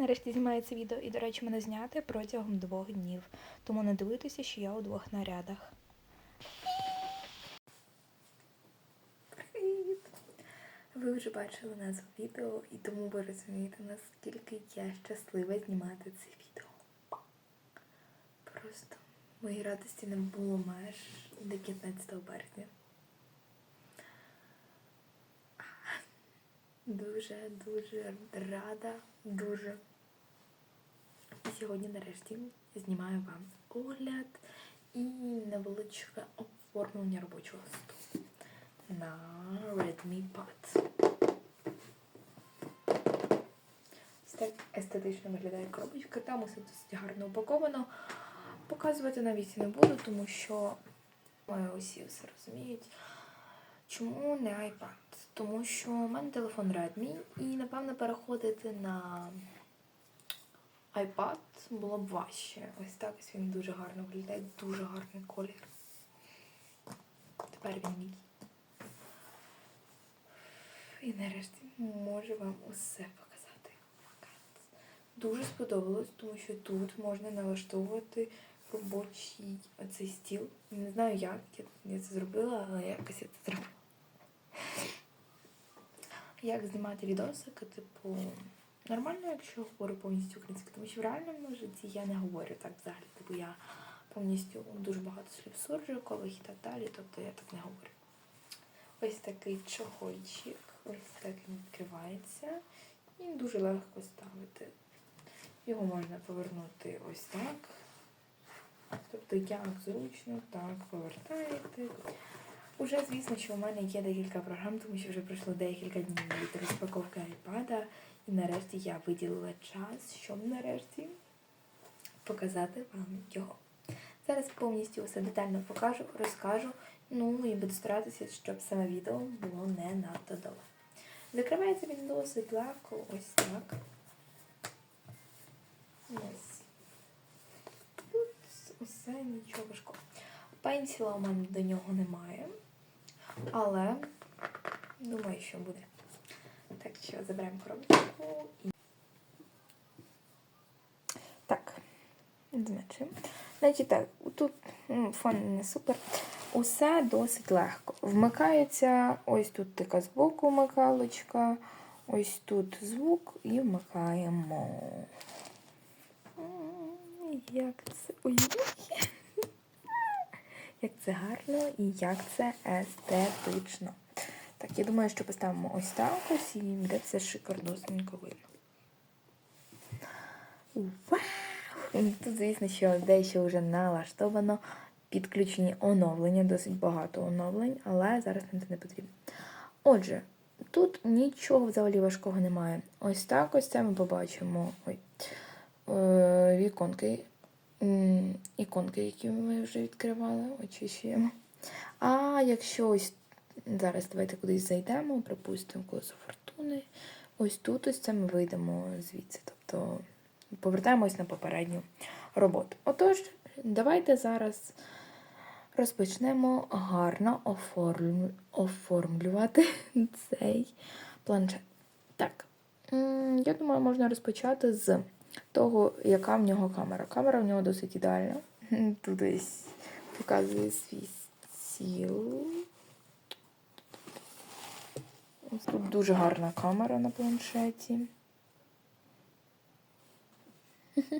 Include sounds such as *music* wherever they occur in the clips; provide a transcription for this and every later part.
Нарешті знімається відео і, до речі, мене зняти протягом двох днів. Тому не дивитися, що я у двох нарядах. Привіт! Ви вже бачили назву відео, і тому ви розумієте, наскільки я щаслива знімати це відео. Просто моїй радості не було меж до 15 березня. Дуже, дуже рада, дуже. Сьогодні нарешті знімаю вам огляд і невеличке оформлення робочого столу на Redmi Pad. Ось так естетично виглядає коробочка, там усе досить гарно упаковано. Показувати навіть не буду, тому що ми усі все розуміють. Чому не iPad? Тому що у мене телефон Redmi і, напевно, переходити на iPad було б важче. Ось так ось він дуже гарно виглядає, дуже гарний колір. Тепер він мій. І нарешті можу вам усе показати. Дуже сподобалось, тому що тут можна налаштовувати робочий оцей стіл. Не знаю як я, це зробила, але якось я це зробила. Як знімати відосики, типу, нормально, якщо говорю повністю українською, тому що в реальному житті я не говорю так взагалі. Типу я повністю дуже багато слів суржикових і так далі, тобто я так не говорю. Ось такий чохольчик, ось так він відкривається. І дуже легко ставити. Його можна повернути ось так. Тобто як зручно, так повертаєте. Уже звісно, що у мене є декілька програм, тому що вже пройшло декілька днів від розпаковки iPad. І нарешті я виділила час, щоб нарешті показати вам його. Зараз повністю все детально покажу, розкажу. Ну і буду старатися, щоб саме відео було не надто довго. Закривається він досить легко, ось так. Ось. Тут усе нічого важкого. Пенсіла у мене до нього немає. Але думаю, що буде. Так що заберемо коробочку і. Так, змечуємо. Значить так, тут ну, фон не супер. Усе досить легко. Вмикається ось тут така збоку вмикалочка, ось тут звук і вмикаємо. Як це ой, *laughs* як це гарно і як це естетично. Так, я думаю, що поставимо ось так ось і буде все шикарносненько видно. Вау! Тут, звісно, що дещо вже налаштовано. Підключені оновлення, досить багато оновлень, але зараз нам це не потрібно. Отже, тут нічого взагалі важкого немає. Ось так ось це ми побачимо. Ой. Е, віконки, іконки, які ми вже відкривали, очищуємо. А якщо ось зараз давайте кудись зайдемо, припустимо колесо фортуни. Ось тут ось це ми вийдемо звідси. Тобто повертаємось на попередню роботу. Отож, давайте зараз розпочнемо гарно оформлю- оформлювати *laughs* цей планшет. Так, я думаю, можна розпочати з того, яка в нього камера. Камера в нього досить ідеальна. *laughs* Тут ось показує свій стіл. Ось тут дуже гарна камера на планшеті. *laughs*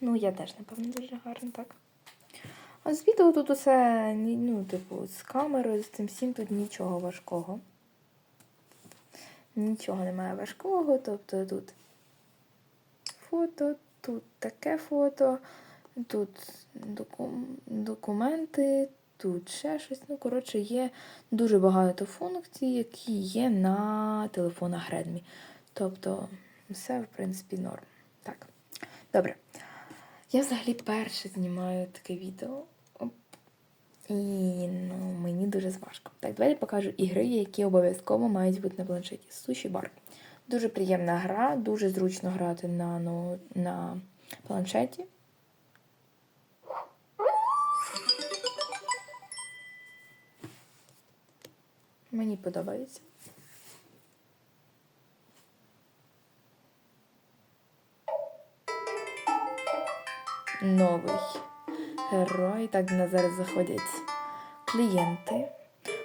Ну, я теж, напевно, дуже гарна, так. А з відео тут усе, ну, типу, з камерою, з цим всім тут нічого важкого. Нічого немає важкого, тобто тут фото, тут таке фото, тут докум- документи, тут ще щось. Ну, коротше, є дуже багато функцій, які є на телефонах Redmi. Тобто, все, в принципі, норм. Так. Добре. Я взагалі перше знімаю таке відео. І ну, мені дуже важко. Так, давайте покажу ігри, які обов'язково мають бути на планшеті. Суші бар. Дуже приємна гра, дуже зручно грати на, ну, на планшеті. Мені подобається. Новий герой. Так до нас зараз заходять клієнти.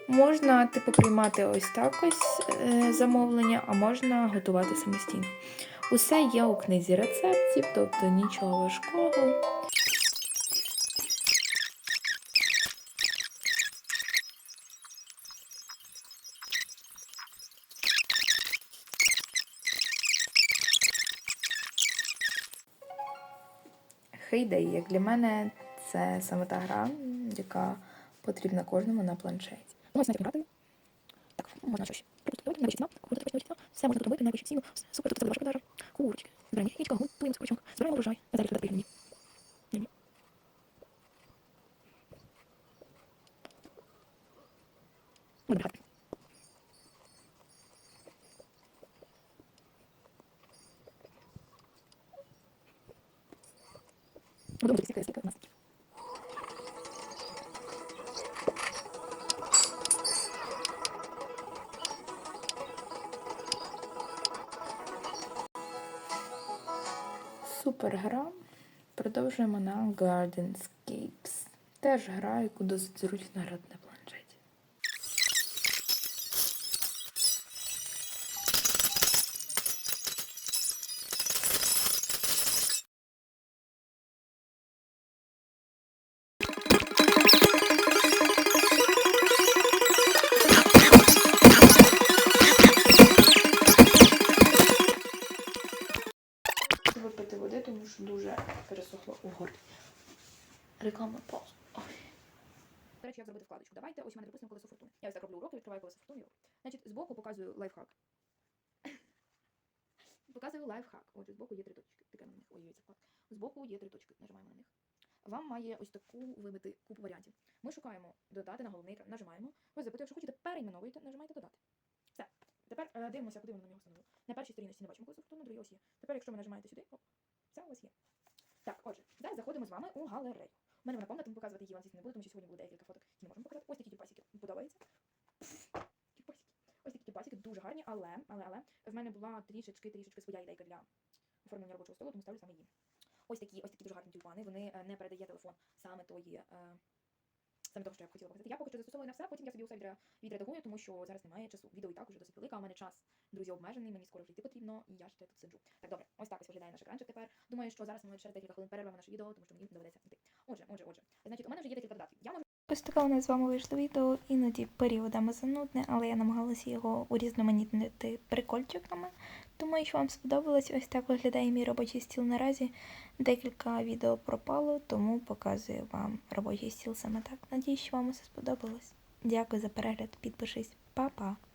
Можна, типу, приймати ось так ось е, замовлення, а можна готувати самостійно. Усе є у книзі рецептів, тобто нічого важкого. Хейдей, як для мене, це саме та гра, яка потрібна кожному на планшеті. Грати. Так, можна щось. Все можна тут робити, найвищу ціну. Супер, це ваша продажа. Курочки. Збирання яєчка, готуємо скорочок. Збираємо врожай. Я зараз туди прийду. Будемо брати. Супер гра. Продовжуємо на Gardenscapes. Теж гра, яку досить зручно грати на Реклама пауз. Ой. До речі, як зробити вкладочку? Давайте, ось у мене, допустимо, колесо фортуни. Я ось так роблю уроки, відкриваю колесо фортуни. Значить, збоку показую лайфхак. *laughs* показую лайфхак. Отже, збоку є три точки. Тикаємо на них. Ой, це. Збоку є три точки. Нажимаємо на них. Вам має ось таку вибити купу варіантів. Ми шукаємо додати на головний екран. Нажимаємо. Ось запитує, якщо хочете перейменовуйте, нажимаєте додати. Все. Тепер е, дивимося, куди воно на нього встановило. На першій сторінці не бачимо колесо фортуни, на другій ось є. Тепер, якщо ви нажимаєте сюди, оп, все ось є. Так, отже, зараз заходимо з вами у галерею. У мене вона повна, тому показувати її вам звісно не буду, тому що сьогодні буде декілька фоток, які не можемо показати. Ось такі тюльпасики. Подобається? Тюльпасики. Ось такі тюльпасики дуже гарні, але, але, але в мене була трішечки, трішечки своя ідейка для оформлення робочого столу, тому ставлю саме її. Ось такі, ось такі дуже гарні тюльпани. Вони е, не передає телефон саме тої. Е, Саме того, що я хотіла показати. Я поки що застосовую на все, потім я собі усе відредагую, тому що зараз немає часу. Відео і так уже досить велика, у мене час, друзі, обмежений, мені скоро вже йти потрібно, і я ще тут сиджу. Так, добре, ось так ось виглядає наш екранчик тепер. Думаю, що зараз ми ще декілька хвилин перервемо наше відео, тому що мені доведеться йти. Отже, отже, отже. Значить, у мене вже є декілька додатків. Я можу Ось таке у нас з вами вийшло відео, іноді періодами занудне, але я намагалася його урізноманітнити прикольчиками. Тому, якщо вам сподобалось, ось так виглядає мій робочий стіл наразі. Декілька відео пропало, тому показую вам робочий стіл саме так. Надіюсь, що вам усе сподобалось. Дякую за перегляд, підпишись, Па-па!